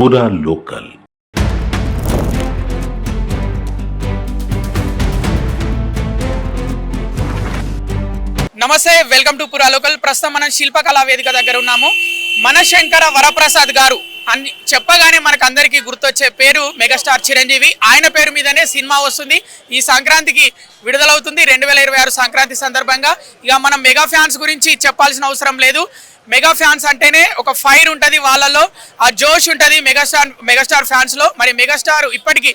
పూరా లోకల్ నమస్తే welcome to పురా లోకల్ ప్రస్తుతం మనం శిల్పకళా వేదిక దగ్గర ఉన్నాము. మనశంకర వరప్రసాద్ గారు అన్ని చెప్పగానే మనకు అందరికీ గుర్తొచ్చే పేరు మెగాస్టార్ చిరంజీవి. ఆయన పేరు మీదనే సినిమా వస్తుంది. ఈ సంక్రాంతికి విడుదలవుతుంది రెండు వేల ఇరవై ఆరు సంక్రాంతి సందర్భంగా. ఇక మనం మెగా ఫ్యాన్స్ గురించి చెప్పాల్సిన అవసరం లేదు. మెగా ఫ్యాన్స్ అంటేనే ఒక ఫైర్ ఉంటుంది వాళ్ళలో. ఆ జోష్ ఉంటుంది మెగాస్టార్ మెగాస్టార్ ఫ్యాన్స్లో. మరి మెగాస్టార్ ఇప్పటికీ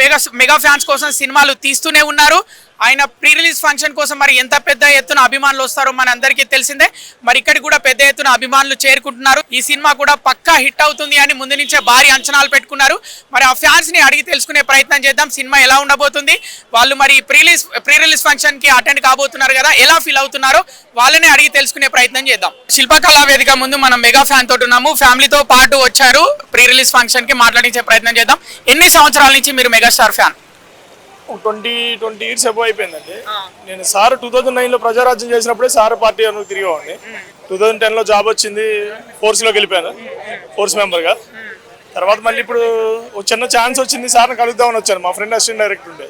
మెగా మెగా ఫ్యాన్స్ కోసం సినిమాలు తీస్తూనే ఉన్నారు. ఆయన ప్రీ రిలీజ్ ఫంక్షన్ కోసం మరి ఎంత పెద్ద ఎత్తున అభిమానులు వస్తారో మన అందరికీ తెలిసిందే. మరి ఇక్కడికి కూడా పెద్ద ఎత్తున అభిమానులు చేరుకుంటున్నారు. ఈ సినిమా కూడా పక్కా హిట్ అవుతుంది అని ముందు నుంచే భారీ అంచనాలు పెట్టుకున్నారు. మరి ఆ ఫ్యాన్స్ని అడిగి తెలుసుకునే ప్రయత్నం చేద్దాం. సినిమా ఎలా ఉండబోతుంది? వాళ్ళు మరి ప్రీ రిలీజ్ ప్రీ రిలీజ్ ఫంక్షన్కి అటెండ్ కాబోతున్నారు కదా ఎలా ఫీల్ అవుతున్నారో వాళ్ళనే అడిగి తెలుసుకునే ప్రయత్నం చేద్దాం. శిల్పకళా వేదిక ముందు మనం మెగా ఫ్యాన్ తోటి ఉన్నాము. ఫ్యామిలీతో పాటు వచ్చారు. ప్రీ రిలీజ్ ఫంక్షన్కి మాట్లాడించే ప్రయత్నం చేద్దాం. ఎన్ని సంవత్సరాల నుంచి మీరు megastar fan twenty twenty years అబో అయిపోయిందండి. నేను సార్ టూ థౌజండ్ నైన్లో ప్రజారాజ్యం చేసినప్పుడే సార్ పార్టీ అని తిరిగేవాడిని. టూ థౌజండ్ టెన్లో జాబ్ వచ్చింది ఫోర్స్లోకి వెళ్ళిపోయాను ఫోర్స్ మెంబర్గా తర్వాత మళ్ళీ ఇప్పుడు ఒక చిన్న ఛాన్స్ వచ్చింది సార్ని కలుద్దామని వచ్చాను. మా ఫ్రెండ్ అసిస్టెంట్ డైరెక్టర్ ఉండే.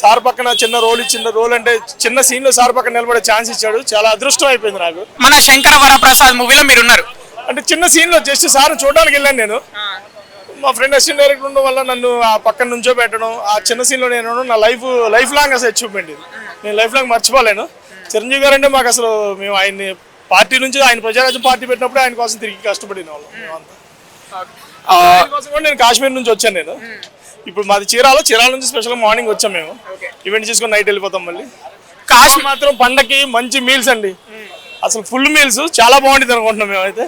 సార్ పక్కన చిన్న రోల్ ఇచ్చిన రోల్ అంటే చిన్న సీన్లో సార్ పక్కన నిలబడే ఛాన్స్ ఇచ్చాడు. చాలా అదృష్టం అయిపోయింది నాకు. మన శంకర వరప్రసాద్ మూవీలో మీరు ఉన్నారు అంటే చిన్న సీన్లో జస్ట్ సార్ చూడడానికి వెళ్ళాను నేను. మా ఫ్రెండ్ అసిస్టెంట్ డైరెక్టర్ ఉండడం వల్ల నన్ను ఆ పక్కన నుంచో పెట్టడం ఆ చిన్న సీన్లో నేను నా లైఫ్ లైఫ్ లాంగ్ అసలు అచీవ్మెంట్ ఇది. నేను లైఫ్ లాంగ్ మర్చిపోలేను. చిరంజీవి గారు అంటే మాకు అసలు మేము ఆయన్ని పార్టీ నుంచి ఆయన ప్రజారాజ్యం పార్టీ పెట్టినప్పుడు ఆయన కోసం తిరిగి కష్టపడిన వాళ్ళం మేమంతా. నేను కాశ్మీర్ నుంచి వచ్చాను నేను. ఇప్పుడు మాది చీరాల చీరాల నుంచి స్పెషల్ మార్నింగ్ వచ్చాం మేము. ఈవెంట్ చేసుకొని నైట్ వెళ్ళిపోతాం మళ్ళీ. కాశ్మీర్ మాత్రం పండకి మంచి మీల్స్ అండి. అసలు ఫుల్ మీల్స్ చాలా బాగుంటుంది అనుకుంటున్నాం మేమైతే.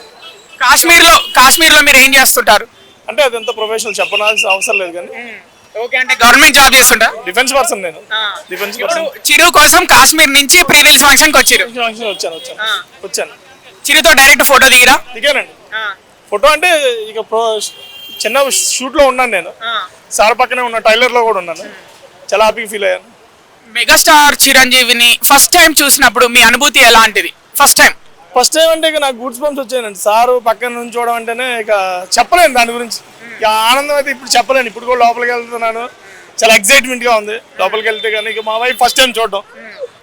కాశ్మీర్లో కాశ్మీర్లో మీరు ఏం చేస్తుంటారు? అంటే అదంతా ప్రొఫెషనల్ చెప్పనాల్సిన అవసరం లేదు కానీ ఓకే అంటే గవర్నమెంట్ జాబ్ చేస్తుంటా? డిఫెన్స్ పర్సన్ నేను. డిఫెన్స్ పర్సన్ చిరు కోసం కాశ్మీర్ నుంచి ప్రీ రిలీజ్ ఫంక్షన్కి వచ్చిరు ఫంక్షన్ వచ్చాను. వచ్చాను వచ్చాను. చిరుతో డైరెక్ట్ ఫోటో దిగిరా? దిగానండి. ఫోటో అంటే ఇక చిన్న షూట్లో ఉన్నాను నేను. సార్ పక్కనే ఉన్న టైలర్లో కూడా ఉన్నాను. చాలా హ్యాపీ ఫీల్ అయ్యాను. మెగాస్టార్ చిరంజీవిని ఫస్ట్ టైం చూసినప్పుడు మీ అనుభూతి ఎలాంటిది ఫస్ట్ టైం ఫస్ట్ టైం అంటే ఇక నాకు గూడ్స్ బంప్స్ వచ్చాయండి. సారు పక్కన నుంచి చూడడం అంటేనే ఇక చెప్పలేను దాని గురించి. ఇక ఆనందం అయితే ఇప్పుడు చెప్పలేను. ఇప్పుడు కూడా లోపలికి వెళ్తున్నాను. చాలా ఎక్సైట్మెంట్గా ఉంది. లోపలికి వెళ్తే కానీ ఇక మా వైఫ్ ఫస్ట్ టైం చూడడం.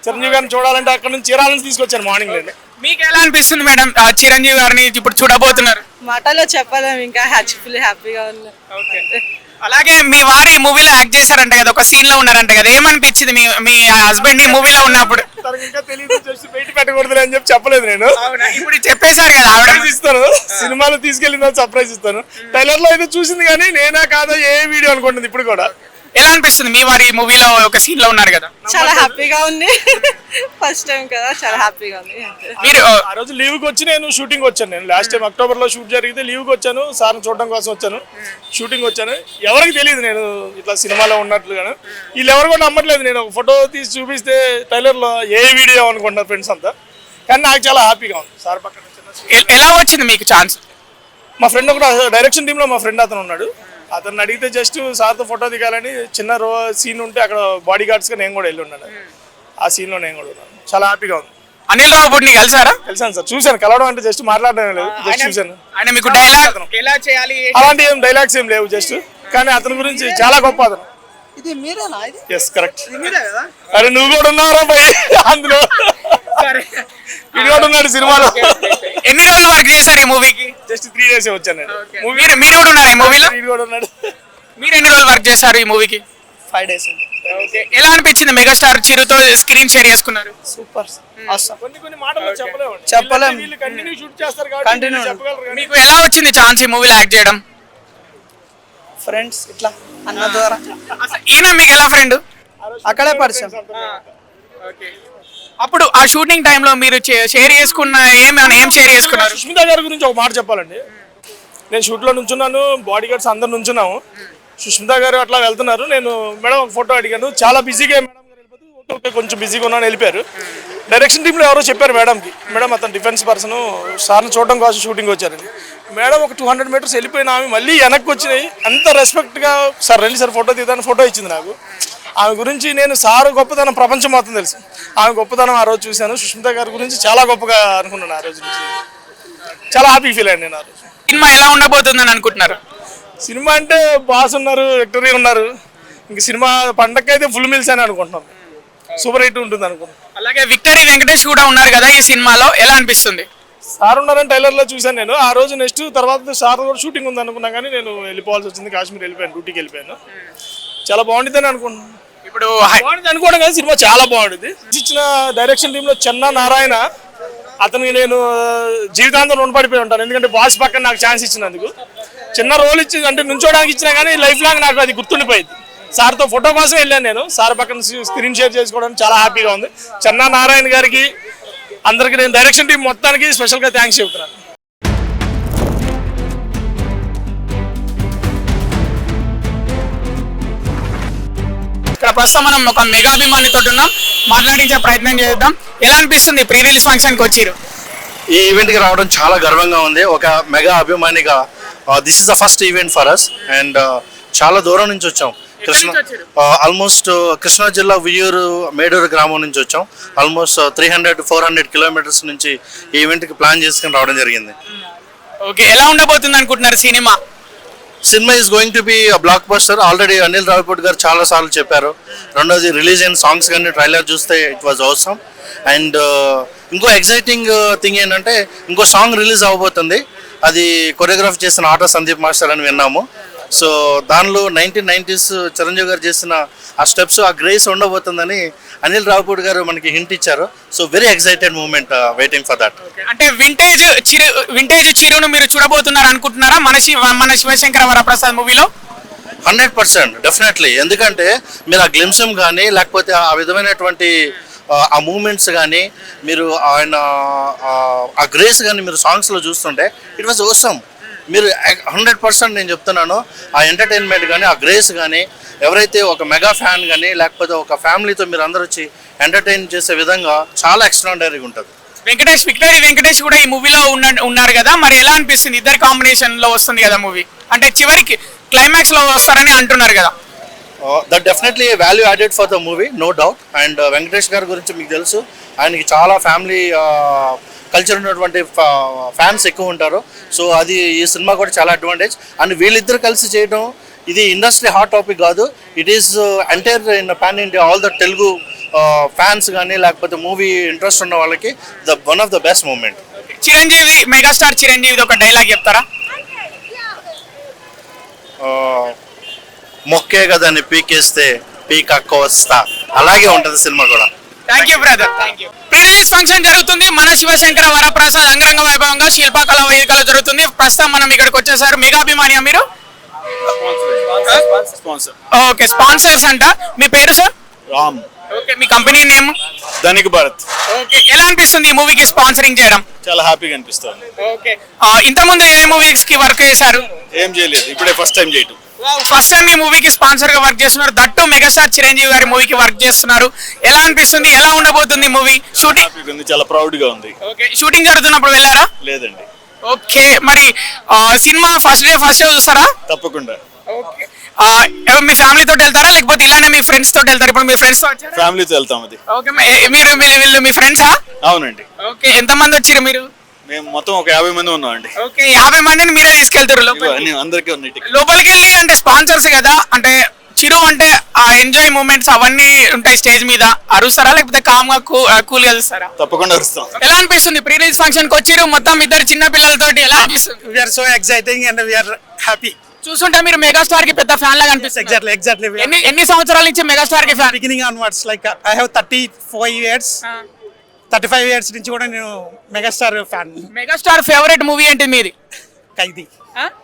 చిరంజీవి గారిని చూడాలంటే అక్కడ నుంచి చీరాల నుంచి తీసుకొచ్చాను మార్నింగ్ నేను మీకు ఎలా అనిపిస్తుంది మేడం ఆ చిరంజీవి గారిని ఇప్పుడు చూడబోతున్నారు? మాటలో చెప్పలేము ఇంకా హ్యాపీఫుల్ హ్యాపీగా ఉంది అలాగే మీ వారి మూవీలో యాక్ట్ చేశారంట కదా ఒక సీన్లో ఉన్నారంట కదా. ఏమనిపించింది మీ మీ హస్బెండ్ని మూవీలో ఉన్నప్పుడు? తనకి ఇంకా తెలియదు జస్ట్ బయట పెట్టకూడదు అని చెప్పి చెప్పలేదు నేను. ఇప్పుడు చెప్పేశారు కదా ఆవిడ. ఇస్తాను. సినిమాలో తీసుకెళ్ళిన తర్వాత సర్ప్రైజ్ ఇస్తాను. ట్రైలర్లో అయితే చూసింది కానీ నేనా కాదా ఏ వీడియో అనుకుంటుంది ఇప్పుడు కూడా. ఎలా అనిపిస్తుంది మీ వారి మూవీలో ఒక సీన్లో ఉన్నారు కదా? చాలా హ్యాపీగా ఉంది. ఫస్ట్ టైం కదా చాలా హ్యాపీగా ఉంది. మీరు ఆ రోజు లీవ్కి వచ్చి నేను షూటింగ్ వచ్చాను. నేను లాస్ట్ టైం అక్టోబర్లో షూట్ జరిగితే లీవ్కి వచ్చాను సార్ చూడడం కోసం వచ్చాను. షూటింగ్ వచ్చాను. ఎవరికి తెలియదు నేను ఇట్లా సినిమాలో ఉన్నట్లుగాను వీళ్ళు ఎవరు కూడా నమ్మట్లేదు. నేను ఒక ఫోటో తీసి చూపిస్తే ట్రైలర్లో ఏ వీడియో అనుకుంటున్నారు ఫ్రెండ్స్ అంతా. కానీ నాకు చాలా హ్యాపీగా ఉంది. సార్ పక్కన ఎలా వచ్చింది మీకు ఛాన్స్ మా ఫ్రెండ్ కూడా డైరెక్షన్ టీంలో మా ఫ్రెండ్ అతను ఉన్నాడు. అతను అడిగితే జస్ట్ సార్తో ఫోటో దిగాలని చిన్న రో సీన్ ఉంటే అక్కడ బాడీ గార్డ్స్గా నేను కూడా వెళ్ళి ఉన్నాను. ఆ సీన్లో నేను కూడా ఉన్నాను. చాలా హ్యాపీగా ఉంది. అనిల్ రావుపూడిని కలిసారా కలిసాను సార్. చూశాను. కలవడం అంటే జస్ట్ మాట్లాడడం లేదు. జస్ట్ చూశాను. ఆయన మీకు డైలాగ్ ఎలా చేయాలి? అలాంటి ఏం డైలాగ్స్ ఏం లేవు జస్ట్ కానీ అతని గురించి చాలా గొప్ప అతను. ఇది మీరేనా? ఇది ఎస్ కరెక్ట్ మీరే కదా? అరే నువ్వు కూడా ఉన్నారా అందులో. వీడు కూడా ఉన్నాడు సినిమాలో ఎన్ని రోజులు వర్క్ చేశారు ఈ మూవీకి? జస్ట్ త్రీ డేస్ వచ్చాను నేను. మీరు మీరు కూడా ఉన్నారు ఈ మూవీలో? వీడు కూడా ఉన్నాడు. మీరు ఎన్ని రోజులు వర్క్ చేశారు ఈ మూవీకి? ఫైవ్ డేస్ ఎలా అనిపించింది మెగాస్టార్ చిరుతో స్క్రీన్ షేర్ చేసుకున్నారు? సూపర్. కొన్ని కొన్ని మాటలు చెప్పలేము చెప్పలేం. వీళ్ళు కంటిన్యూ షూట్ చేస్తారు కాబట్టి చెప్పగలరు కానీ. మీకు ఎలా వచ్చింది ఛాన్స్ ఈ మూవీలో యాక్ట్ చేయడం? ఫ్రెండ్స్ ఇట్లా అన్న ద్వారా. అసలు ఈయన మీకు ఎలా ఫ్రెండ్ అక్కడే పరిచయం. అప్పుడు ఆ షూటింగ్ టైంలో మీరు షేర్ చేసుకున్న ఏమైనా ఏం షేర్ చేసుకున్నారు? సుష్మిత గారి గురించి ఒక మాట చెప్పాలండి. నేను షూట్లో నుంచున్నాను బాడీ గార్డ్స్ అందరు నుంచున్నాము. సుష్మిత గారు అట్లా వెళ్తున్నారు. నేను మేడం ఒక ఫోటో అడిగాను. చాలా బిజీగా మేడం గారు ఓకే కొంచెం బిజీగా ఉన్నాను వెళ్ళిపోయారు. డైరెక్షన్ టీంలో ఎవరో చెప్పారు మేడంకి. మేడం అతను డిఫెన్స్ పర్సన్ సార్ని చూడడం కోసం షూటింగ్ వచ్చారండి మేడం ఒక టూ హండ్రెడ్ మీటర్స్ వెళ్ళిపోయిన ఆమె మళ్ళీ వెనక్కి వచ్చినాయి. అంత రెస్పెక్ట్గా సార్ రండి సార్ ఫోటో తీద్దాని ఫోటో ఇచ్చింది నాకు. ఆమె గురించి నేను సార్ గొప్పతనం ప్రపంచం మొత్తం తెలుసు. ఆమె గొప్పతనం ఆ రోజు చూశాను. సుష్మిత గారి గురించి చాలా గొప్పగా అనుకున్నాను ఆ రోజు నుంచి. చాలా హ్యాపీ ఫీల్ అయ్యాను నేను ఆ రోజు. సినిమా ఎలా ఉండబోతుందని అనుకుంటున్నారు? సినిమా అంటే బాస్ ఉన్నారు విక్టరీ ఉన్నారు. ఇంక సినిమా పండగకైతే ఫుల్ మిల్స్ అని అనుకుంటున్నాం. సూపర్ హిట్ ఉంటుంది అనుకుంటున్నాం. అలాగే విక్టరీ వెంకటేష్ కూడా ఉన్నారు కదా ఈ సినిమాలో. ఎలా అనిపిస్తుంది? సార్ ఉన్నారని టైలర్లో చూశాను నేను. ఆ రోజు నెక్స్ట్ తర్వాత సార్ కూడా షూటింగ్ ఉంది అనుకున్నా కానీ నేను వెళ్ళిపోవాల్సి వచ్చింది. కాశ్మీర్ వెళ్ళిపోయాను డ్యూటీకి వెళ్ళిపోయాను. చాలా బాగుంటుందని అనుకుంటున్నాను. ఇప్పుడు అనుకోవడం కానీ సినిమా చాలా బాగుంటుంది ఇచ్చిన డైరెక్షన్ టీంలో చెన్న నారాయణ అతనికి నేను జీవితాంతం రుణపడిపోయి ఉంటాను. ఎందుకంటే బాస్ పక్కన నాకు ఛాన్స్ ఇచ్చినందుకు. చిన్న రోల్ ఇచ్చి అంటే నుంచోడానికి ఇచ్చినా కానీ లైఫ్ లాంగ్ నాకు అది గుర్తుండిపోయింది. సార్తో ఫోటో కోసం వెళ్ళాను నేను. సార్ పక్కన స్క్రీన్ షేర్ చేసుకోవడానికి చాలా హ్యాపీగా ఉంది. చెన్న నారాయణ గారికి అందరికి నేను డైరెక్షన్ టీం మొత్తానికి స్పెషల్గా థ్యాంక్స్ చెబుతున్నాను. ప్రస్తుతం మనం ఒక మెగా అభిమానితో ఉన్నాం. మాట్లాడించే ప్రయత్నం చేద్దాం. ఎలా అనిపిస్తుంది ప్రీ రిలీజ్ ఫంక్షన్కి వచ్చిరు? ఈ ఈవెంట్కి రావడం చాలా గర్వంగా ఉంది. ఒక మెగా అభిమానిగా this is the first event for us and చాలా దూరం నుంచి వచ్చాం. కృష్ణ? ఆల్మోస్ట్ కృష్ణా జిల్లా ఉయ్యూరు మేడూరు గ్రామం నుంచి వచ్చాం. Almost three hundred four hundred kilometres నుంచి ఈ ఈవెంట్కి ప్లాన్ చేసుకుని రావడం జరిగింది. ఓకే ఎలా ఉండబోతుంది అనుకుంటున్నారు cinema? Cinema is going to be blockbuster already Anil Ravipudi గారు చాలా సార్లు చెప్పారు. రెండోది రిలీజ్ అయిన సాంగ్స్ కానీ ట్రైలర్ చూస్తే ఇట్ వాజ్ అవసరం అండ్ ఇంకో ఎగ్జైటింగ్ థింగ్ uh, ఏంటంటే ఇంకో సాంగ్ రిలీజ్ అవ్వబోతుంది. అది కొరియోగ్రాఫ్ చేసిన ఆటో సందీప్ మాస్టర్ అని విన్నాము. సో దానిలో నైన్టీన్ నైన్టీస్ చిరంజీవి గారు చేసిన ఆ స్టెప్స్ ఆ గ్రేస్ ఉండబోతుందని అనిల్ రావిపూడి గారు మనకి హింట్ ఇచ్చారు. So very excited moment waiting for that అంటే వింటేజ్ చిరు వింటేజ్ చిరును మీరు చూడబోతున్నారు అనుకుంటున్నారా? మన మన శివశంకర వరప్రసాద్ మూవీలో? హండ్రెడ్ పర్సెంట్ డెఫినెట్లీ ఎందుకంటే మీరు ఆ గ్లిమ్సమ్ కానీ లేకపోతే ఆ విధమైనటువంటి ఆ, మూమెంట్స్ కానీ మీరు ఆయన ఆ- ఆ గ్రేస్ కానీ మీరు సాంగ్స్లో చూస్తుంటే ఇట్ వాజ్ ఓసమ్ మీరు హండ్రెడ్ పర్సెంట్ నేను చెప్తున్నాను ఆ ఎంటర్టైన్మెంట్ కానీ ఆ గ్రేస్ కానీ ఎవరైతే ఒక మెగా ఫ్యాన్ కానీ లేకపోతే ఒక ఫ్యామిలీతో మీరు అందరూ వచ్చి ఎంటర్టైన్ చేసే విధంగా చాలా ఎక్స్ట్రాడనరీగా ఉంటుంది. వెంకటేష్ విక్టరీ వెంకటేష్ కూడా ఈ మూవీలో ఉన్న ఉన్నారు కదా మరి ఎలా అనిపిస్తుంది? ఇద్దరు కాంబినేషన్లో వస్తుంది కదా మూవీ అంటే చివరికి క్లైమాక్స్లో వస్తారని అంటున్నారు కదా. That definitely value added for the movie no doubt and Venkatesh గారి గురించి మీకు తెలుసు ఆయనకి చాలా ఫ్యామిలీ కల్చర్ ఉన్నటువంటి ఫ్యాన్స్ ఎక్కువ ఉంటారు. సో అది ఈ సినిమా కూడా చాలా అడ్వాంటేజ్ అండ్ వీళ్ళిద్దరు కలిసి చేయడం ఇది ఇండస్ట్రీ హాట్ టాపిక్ కాదు. It is entire in pan India all the Telugu fans కానీ లేకపోతే మూవీ ఇంట్రెస్ట్ ఉన్న వాళ్ళకి the one of the best moment Chiranjeevi megastar Chiranjeevi ఒక డైలాగ్ చెప్తారా? మొక్కే కదని పీకేస్తే పీకక్క వస్తా. అలాగే ఉంటుంది సినిమా కూడా. Thank you brother thank you pre release function జరుగుతుంది. మన శివశంకర వరప్రసాద్ అంగరంగ వైభవంగా శిల్పకళ వేదికలో జరుగుతుంది. ప్రస్తుతం మనం ఇక్కడికి వచ్చేసారు. మెగా అభిమానియా మీరు ఓకే స్పాన్సర్స్ అంట. మీ పేరు సార్ రామ్. ఓకే మీ company name? Dhanik Bharat. Okay ఎలా అనిపిస్తుంది ఈ మూవీకి స్పాన్సరింగ్ చేయడం? చాలా హ్యాపీగా అనిపిస్తుంది. ఓకే ఇంతకుముందు ఏ మూవీస్కి వర్క్ చేశారు? ఏం చేయలేదు. ఇప్పుడే ఫస్ట్ టైం చేయటం. ఫస్ట్ టైం ఈ మూవీకి స్పాన్సర్గా వర్క్ చేస్తున్నారు. దట్టు మెగాస్టార్ చిరంజీవి గారి మూవీకి వర్క్ చేస్తున్నారు. ఎలా అనిపిస్తుంది? ఎలా ఉండబోతుంది మూవీ? షూటింగ్ చాలా ప్రౌడ్గా ఉంది. ఓకే షూటింగ్ జరుగుతున్నప్పుడు వెళ్ళారా? లేదండి. ఓకే మరి cinema first day first day చూస్తారా? తప్పకుండా. మీ ఫ్యామిలీ తోటి వెళ్తారా? లేకపోతే ఇలానే మీ ఫ్రెండ్స్ తోటి వెళ్తారా? ఇప్పుడు మీ ఫ్రెండ్స్ ఫ్యామిలీతో వెళ్తాం అది. ఓకే మీ- మీరు మీ- వీళ్ళు మీ ఫ్రెండ్సా అవునండి. ఓకే ఎంత మంది వచ్చారు మీరు? మేము మొత్తం ఒక యాభై మంది ఉన్నామండి. ఓకే యాభై మందిని మీరే తీసుకెళ్తారు లోపలికి? అందరికీ ఉన్నాయి లోపలికి వెళ్ళి అంటే స్పాన్సర్స్ కదా? అంటే చిరు అంటే ఆ ఎంజాయ్ మూమెంట్స్ అవన్నీ ఉంటాయి స్టేజ్ మీద. అరుస్తారా లేకపోతే కామ్గా కూల్గా చూస్తారా తప్పకుండా వస్తాం ఎలా అనిపిస్తుంది? ప్రీ రిలీజ్ ఫంక్షన్కి వచ్చిరు మొత్తం ఇద్దరు చిన్న పిల్లలతోటి ఎలా అనిపిస్తుంది? We are so exciting and we are happy. చూస్తుంటే మీరు మెగాస్టార్కి పెద్ద ఫ్యాన్ లాగా అనిపిస్తుంది Exactly, exactly. We are ఎన్ని ఎన్ని సంవత్సరాల నుంచి మెగాస్టార్కి fan? beginning onwards, like uh, I have 34 years, 35 years నుంచి కూడా నేను megastar fan megastar favourite movie ఏంటి మీది? ఖైదీ?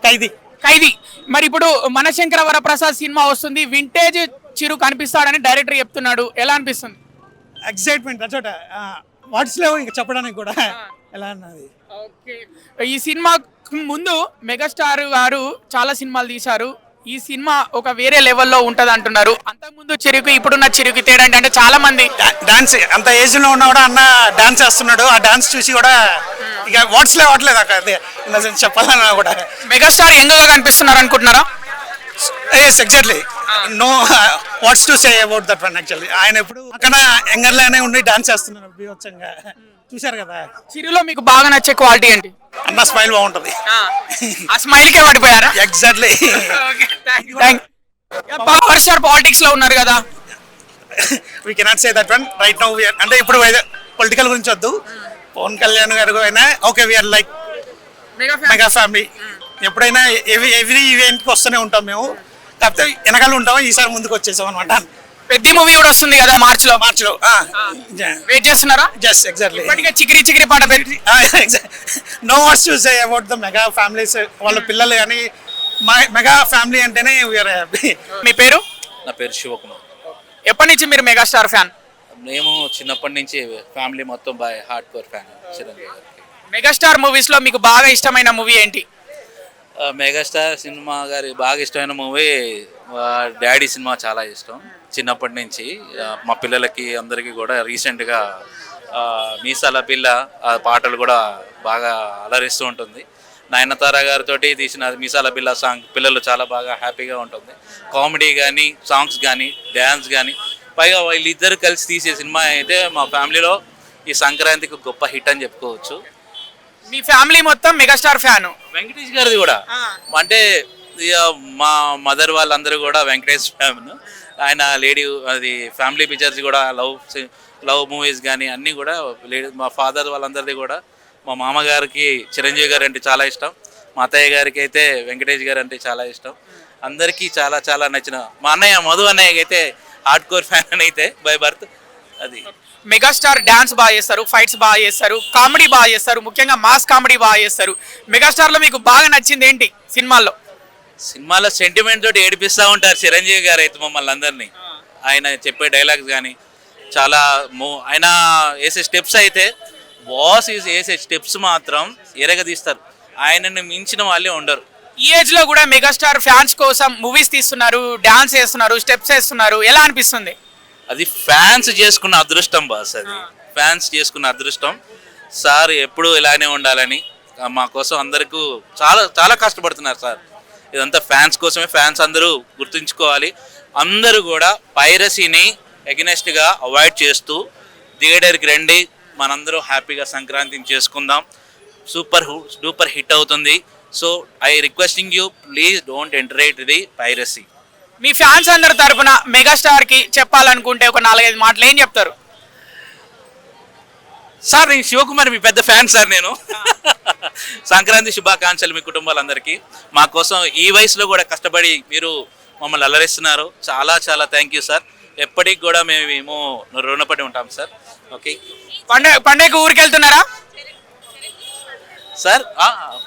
ఖైదీ. ఖైదీ. మరి ఇప్పుడు మనశంకర వరప్రసాద్ సినిమా వస్తుంది వింటేజ్ చిరు కనిపిస్తాడని డైరెక్టర్ చెప్తున్నాడు. ఎలా అనిపిస్తుంది? ఎక్సైట్మెంట్ అచోట వాట్స్ లేవు ఇంకా చెప్పడానికి కూడా. ఎలా అన్నది? ఓకే. ఈ సినిమా ముందు మెగాస్టార్ గారు చాలా సినిమాలు తీశారు. ఈ సినిమా ఒక వేరే లెవెల్లో ఉంటది అంటున్నారు అంతకుముందు చెరుకు ఇప్పుడున్న చెరుకు తేడా ఏంటంటే చాలా మంది డాన్స్ అంత ఏజ్లో ఉన్నా కూడా అన్న డాన్స్ చేస్తున్నాడు. ఆ డాన్స్ చూసి కూడా ఇక వాట్స్ లేవు అట్లేదు అక్కడ. చెప్పాలన్నా కూడా. మెగాస్టార్ యంగ్గా కనిపిస్తున్నారు అనుకుంటున్నారా? Yes exactly. No what's to say about that one actually. ఆయన ఎప్పుడు అక్కడ యంగర్లానే ఉండి డాన్స్ చేస్తున్నారు బీభత్సంగా. చూశారు కదా? చిరులో మీకు బాగా నచ్చే క్వాలిటీ ఏంటి? అన్న స్మైల్ బాగుంటుంది. ఆ స్మైల్ కే పడిపోయారా? ఎగ్జాక్ట్లీ పవర్ స్టార్ పాలిటిక్స్లో ఉన్నారు కదా? We cannot say that one right now అంటే ఇప్పుడు పొలిటికల్ గురించి వద్దు. పవన్ కళ్యాణ్ గారు అయినా okay we're like mega family ఎప్పుడైనా ఎవ్రీ ఎవ్రీ ఈవెంట్కి వస్తూనే ఉంటాం మేము. కాకపోతే వెనకాల ఉంటాం ఈసారి ముందుకు వచ్చేసాం అనమాట పెద్ద మూవీ కూడా వస్తుంది కదా మార్చ్లో మార్చిలో వెయిట్ చేస్తున్నారా? జస్ట్ ఎగ్జాక్ట్లీ ఇప్పటికే చికిరి చికిరి పాట పెట్టి no words to say about the mega families వాళ్ళ పిల్లలు కానీ మెగా ఫ్యామిలీ అంటేనే వీఆర్ హ్యాపీ మీ పేరు? నా పేరు శివకుమార్. ఎప్పటి నుంచి మీరు మెగాస్టార్ ఫ్యాన్ మేము చిన్నప్పటి నుంచి ఫ్యామిలీ మొత్తం బాగా హార్డ్ కోర్ ఫ్యాన్ చిరంజీవి గారికి. మెగాస్టార్ మూవీస్లో మీకు బాగా ఇష్టమైన మూవీ ఏంటి? మెగాస్టార్ సినిమా గారి బాగా ఇష్టమైన మూవీ డాడీ సినిమా చాలా ఇష్టం. చిన్నప్పటి నుంచి మా పిల్లలకి అందరికీ కూడా రీసెంట్గా మీసాల పిల్ల ఆ పాటలు కూడా బాగా అలరిస్తూ ఉంటుంది. నయనతార గారితో తీసిన మీసాల పిల్ల సాంగ్ పిల్లలు చాలా బాగా హ్యాపీగా ఉంటుంది. కామెడీ కానీ సాంగ్స్ కానీ డ్యాన్స్ కానీ పైగా వీళ్ళిద్దరు కలిసి తీసే సినిమా అయితే మా ఫ్యామిలీలో ఈ సంక్రాంతికి గొప్ప హిట్ అని చెప్పుకోవచ్చు. మీ ఫ్యామిలీ మొత్తం మెగాస్టార్ ఫ్యాన్. వెంకటేష్ గారిది కూడా. అంటే ఇక మా మదర్ వాళ్ళందరూ కూడా వెంకటేష్ ఫ్యామిలీ ఆయన లేడీ అది ఫ్యామిలీ పిక్చర్స్ కూడా లవ్ లవ్ మూవీస్ కానీ అన్నీ కూడా లేడీ మా ఫాదర్ వాళ్ళందరిది కూడా మా మామగారికి చిరంజీవి గారు అంటే చాలా ఇష్టం. మా అత్తయ్య గారికి అయితే వెంకటేష్ గారు అంటే చాలా ఇష్టం. అందరికీ చాలా చాలా నచ్చిన మా అన్నయ్య మధు అన్నయ్యకి అయితే హార్డ్ కోర్ ఫ్యాన్ అయితే బై బర్త్. అది. మెగాస్టార్ డాన్స్ బాగా చేస్తారు ఫైట్స్ బాగా చేస్తారు కామెడీ బాగా చేస్తారు ముఖ్యంగా మాస్ కామెడీ బాగా చేస్తారు. మెగాస్టార్లో మీకు బాగా నచ్చింది ఏంటి సినిమాల్లో? సినిమాలో సెంటిమెంట్ తోటి ఏడిపిస్తూ ఉంటారు చిరంజీవి గారు అయితే మమ్మల్ని అందరినీ. ఆయన చెప్పే డైలాగ్స్ కానీ చాలా మూ ఆయన వేసే స్టెప్స్ అయితే బాస్ వేసే స్టెప్స్ మాత్రం ఎరగదీస్తారు. ఆయనని మించిన వాళ్ళే ఉండరు. ఈ ఏజ్లో కూడా మెగాస్టార్ ఫ్యాన్స్ కోసం మూవీస్ తీస్తున్నారు డాన్స్ చేస్తున్నారు స్టెప్స్ వేస్తున్నారు ఎలా అనిపిస్తుంది? అది ఫ్యాన్స్ చేసుకున్న అదృష్టం బాస్ అది. ఫ్యాన్స్ చేసుకున్న అదృష్టం. సార్ ఎప్పుడు ఇలానే ఉండాలని మా కోసం అందరికీ చాలా చాలా కష్టపడుతున్నారు సార్. ఇదంతా ఫ్యాన్స్ కోసమే ఫ్యాన్స్ అందరూ గుర్తుంచుకోవాలి. అందరూ కూడా పైరసీని ఎగనెస్ట్గా అవాయిడ్ చేస్తూ థియేటర్కి రండి. మనందరూ హ్యాపీగా సంక్రాంతిని చేసుకుందాం. సూపర్ సూపర్ హిట్ అవుతుంది. So I requesting you please don't entertain the piracy. Me fans అందరి తరపున మెగాస్టార్కి చెప్పాలనుకుంటే ఒక నాలుగైదు మాటలు ఏం చెప్తారు? సార్ నేను శివకుమార్ మీ పెద్ద ఫ్యాన్ సార్ నేను. సంక్రాంతి శుభాకాంక్షలు మీ కుటుంబాలందరికీ. మా కోసం ఈ వయసులో కూడా కష్టపడి మీరు మమ్మల్ని అలరిస్తున్నారు. చాలా చాలా థ్యాంక్ యూ సార్ ఎప్పటికి కూడా మేము మేము రుణపడి ఉంటాం సార్ ఓకే పండగ పండగకి ఊరికి వెళ్తున్నారా సార్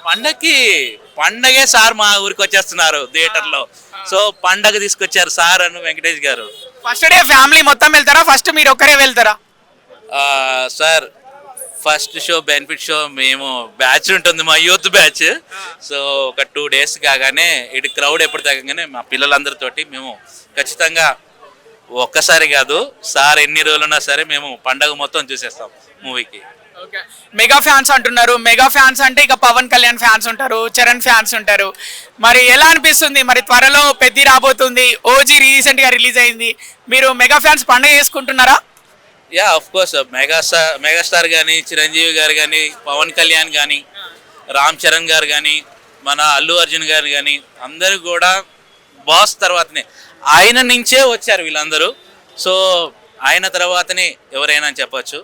పండగకి పండగే సార్ మా ఊరికి వచ్చేస్తున్నారు థియేటర్లో. సో పండగ తీసుకొచ్చారు సార్ అను వెంకటేష్ గారు. ఫస్ట్ డే ఫ్యామిలీ మొత్తం వెళ్తారా? ఫస్ట్ మీరు ఒక్కరే వెళ్తారా? Sir first show benefit show మేము బ్యాచ్ ఉంటుంది మా యూత్ బ్యాచ్. సో ఒక టూ డేస్ కాగానే ఇటు క్రౌడ్ ఎప్పుడు తగ్గగానే మా పిల్లలందరితోటి మేము ఖచ్చితంగా ఒక్కసారి కాదు సార్ ఎన్ని రోజులున్నా సరే మేము పండగ మొత్తం చూసేస్తాం మూవీకి. మెగా ఫ్యాన్స్ అంటున్నారు. మెగా ఫ్యాన్స్ అంటే ఇక పవన్ కళ్యాణ్ ఫ్యాన్స్ ఉంటారు చరణ్ ఫ్యాన్స్ ఉంటారు. మరి ఎలా అనిపిస్తుంది? మరి త్వరలో పెద్ది రాబోతుంది. ఓజీ రీసెంట్గా రిలీజ్ అయింది. మీరు మెగా ఫ్యాన్స్ పండగ చేసుకుంటున్నారా? Yeah of course megastar megastar కానీ చిరంజీవి గారు కానీ పవన్ కళ్యాణ్ కానీ రామ్ చరణ్ గారు కానీ మన అల్లు అర్జున్ గారు కానీ అందరూ కూడా బాస్ తర్వాతనే. ఆయన నుంచే వచ్చారు వీళ్ళందరూ. సో ఆయన తర్వాతనే ఎవరైనా అని చెప్పొచ్చు.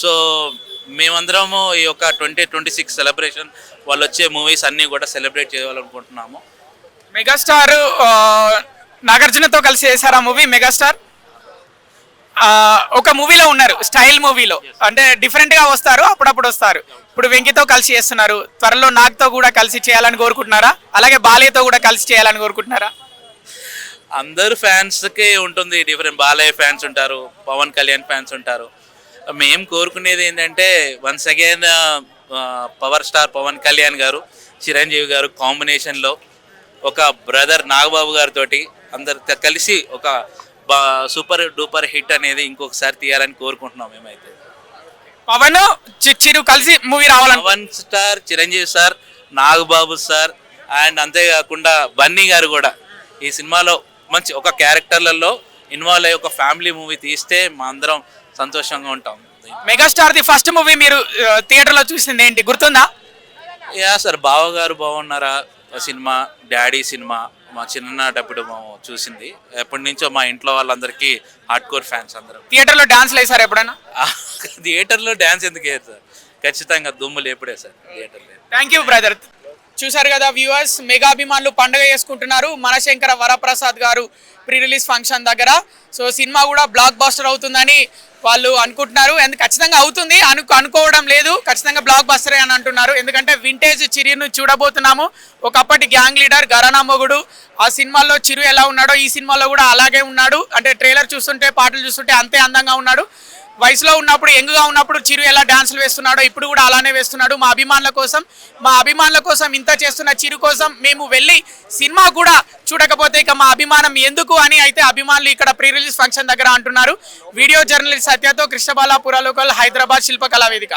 సో మేమందరము ఈ యొక్క ట్వంటీ ట్వంటీ సిక్స్ సెలబ్రేషన్ వాళ్ళు వచ్చే మూవీస్ అన్నీ కూడా సెలబ్రేట్ చేయాలనుకుంటున్నాము. మెగాస్టార్ ఆ, నాగార్జునతో కలిసి చేశారా మూవీ మెగాస్టార్? ఆ, ఒక మూవీలో ఉన్నారు స్టైల్ మూవీలో. అంటే డిఫరెంట్గా వస్తారు అప్పుడప్పుడు వస్తారు. ఇప్పుడు వెంకితో కలిసి చేస్తున్నారు త్వరలో నాగ్తో కూడా కలిసి చేయాలని కోరుకుంటున్నారా? అలాగే బాలయ్యతో కూడా కలిసి చేయాలని కోరుకుంటున్నారా? అందరు ఫ్యాన్స్కి ఉంటుంది డిఫరెంట్ బాలయ్య ఫ్యాన్స్ ఉంటారు పవన్ కళ్యాణ్ ఫ్యాన్స్ ఉంటారు. మేము కోరుకునేది ఏంటంటే once again power star Pawan Kalyan గారు చిరంజీవి గారు కాంబినేషన్లో ఒక బ్రదర్ నాగబాబు గారితో అందరు క- కలిసి ఒక సూపర్ డూపర్ హిట్ అనేది ఇంకొకసారి తీయాలని కోరుకుంటున్నాం మేమైతే. పవన్ చిరు కలిసి మూవీ రావాలని Pawan star Chiranjeevi sir Nagababu sir and అంతేకాకుండా బన్నీ గారు కూడా ఈ సినిమాలో మంచి ఒక క్యారెక్టర్లలో ఇన్వాల్వ్ అయ్యి ఒక ఫ్యామిలీ మూవీ తీస్తే మా అందరం సంతోషంగా ఉంటాం. మెగాస్టార్ ది ఫస్ట్ మూవీ మీరు థియేటర్లో చూసింది ఏంటి? గుర్తుందా? యా సార్ బావగారు బాగున్నారా? సినిమా డాడీ సినిమా మా చిన్ననాటప్పుడు మేము చూసింది. ఎప్పటి నుంచో మా ఇంట్లో వాళ్ళందరికీ హార్డ్ కోర్ ఫ్యాన్స్ అందరం థియేటర్లో డాన్స్లు వేసారు ఎప్పుడైనా? థియేటర్లో డ్యాన్స్ ఎందుకు వేయరు సార్? ఖచ్చితంగా దుమ్ము లేపుడే సార్ థియేటర్లో థ్యాంక్ యూ బ్రదర్ చూసారు కదా వ్యూవర్స్ మెగా అభిమానులు పండుగ చేసుకుంటున్నారు మనశంకర వరప్రసాద్ గారు ప్రీ రిలీజ్ ఫంక్షన్ దగ్గర. సో సినిమా కూడా బ్లాక్ బాస్టర్ అవుతుందని వాళ్ళు అనుకుంటున్నారు. ఎందుకు ఖచ్చితంగా అవుతుంది అను అనుకోవడం లేదు. ఖచ్చితంగా బ్లాక్ బస్టరే అని అంటున్నారు. ఎందుకంటే వింటేజ్ చిరును చూడబోతున్నాము. ఒకప్పటి గ్యాంగ్ లీడర్ గరానా మొగుడు ఆ సినిమాలో చిరు ఎలా ఉన్నాడో ఈ సినిమాలో కూడా అలాగే ఉన్నాడు. అంటే ట్రైలర్ చూస్తుంటే పాటలు చూస్తుంటే అంతే అందంగా ఉన్నాడు. వయసులో ఉన్నప్పుడు యంగ్గా ఉన్నప్పుడు చిరు ఎలా డాన్సులు వేస్తున్నాడో ఇప్పుడు కూడా అలానే వేస్తున్నాడు. మా అభిమానుల కోసం మా అభిమానుల కోసం ఇంత చేస్తున్న చిరు కోసం మేము వెళ్ళి సినిమా కూడా చూడకపోతే ఇక మా అభిమానం ఎందుకు అని అయితే అభిమానులు ఇక్కడ ప్రీ రిలీజ్ ఫంక్షన్ దగ్గర అంటున్నారు. వీడియో జర్నలిస్ట్ సత్యతో కృష్ణబాలాపుర లోకల్ హైదరాబాద్ శిల్పకళా వేదిక.